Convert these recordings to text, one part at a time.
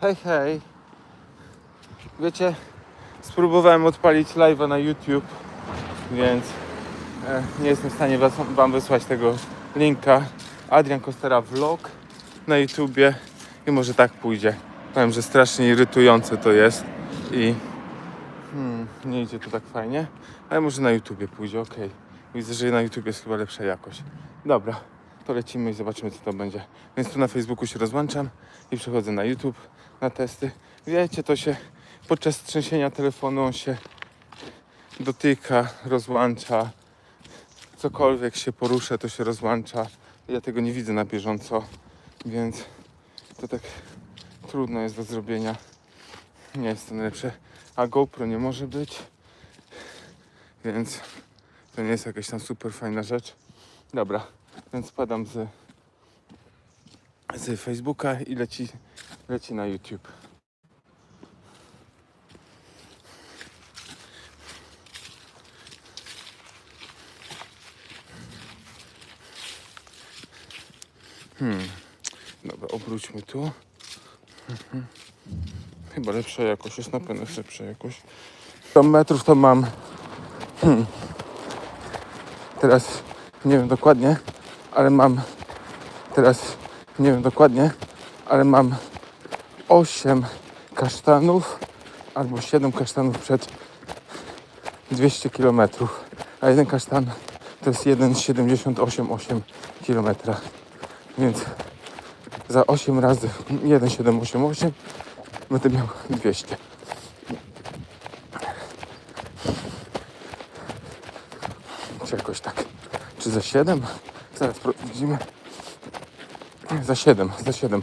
Hej, hej. Wiecie, spróbowałem odpalić live'a na YouTube, więc e, nie jestem w stanie wam wysłać tego linka. Adrian Kostera vlog na YouTubie i może tak pójdzie. Powiem, że strasznie irytujące to jest i hmm, nie idzie to tak fajnie, ale może na YouTubie pójdzie, ok. Widzę, że na YouTube jest chyba lepsza jakość. Dobra, to lecimy i zobaczymy co to będzie. Więc tu na Facebooku się rozłączam i przechodzę na YouTube na testy. Wiecie, to się podczas trzęsienia telefonu on się dotyka, rozłącza. Cokolwiek się porusza, to się rozłącza. Ja tego nie widzę na bieżąco, więc to tak trudno jest do zrobienia. Nie jest to najlepsze. A GoPro nie może być, więc to nie jest jakaś tam super fajna rzecz. Dobra, więc spadam z, z Facebooka i leci, leci na YouTube. Hmm. Dobra, obróćmy tu. Mhm. Chyba lepsza jakość, jest na pewno lepsza jakość. 100 metrów to mam. Hmm. Teraz nie wiem dokładnie, ale mam. Teraz nie wiem dokładnie, ale mam 8 kasztanów albo 7 kasztanów przed 200 km. A jeden kasztan to jest 1,78,8 km. Więc za 8 razy 1,788 będę miał 200. Czy jakoś tak. Czy za 7? Zaraz widzimy. Za 7, za 7.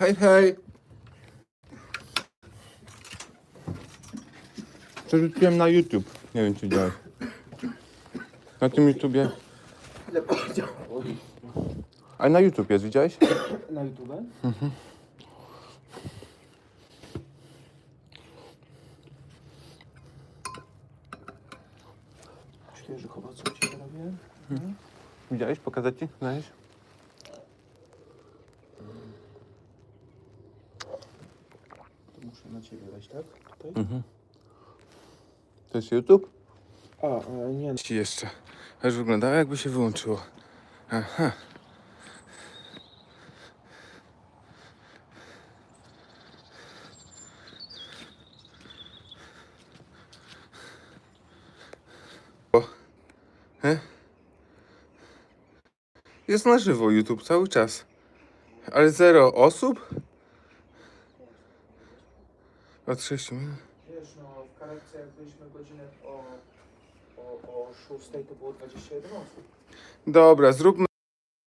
Hej, hej. Przerzuciłem na YouTube. Nie wiem, czy działasz. Na tym YouTubie. Ale powiedział. A na YouTube jest, widziałeś? Na YouTube? Mhm. Świeży chyba, co ci robię. Mhm. Widziałeś? Pokazać ci? Znajesz? Ciebie tak? Tutaj? Mhm. To jest YouTube? A, e, nie. Ci jeszcze. Aż wyglądało jakby się wyłączyło. Aha. O. He? Jest na żywo YouTube cały czas. Ale zero osób? Od 6 minut. Wiesz, no w karetce jak byliśmy godzinę o, o, o 6 to było 21 osób. Dobra, zróbmy.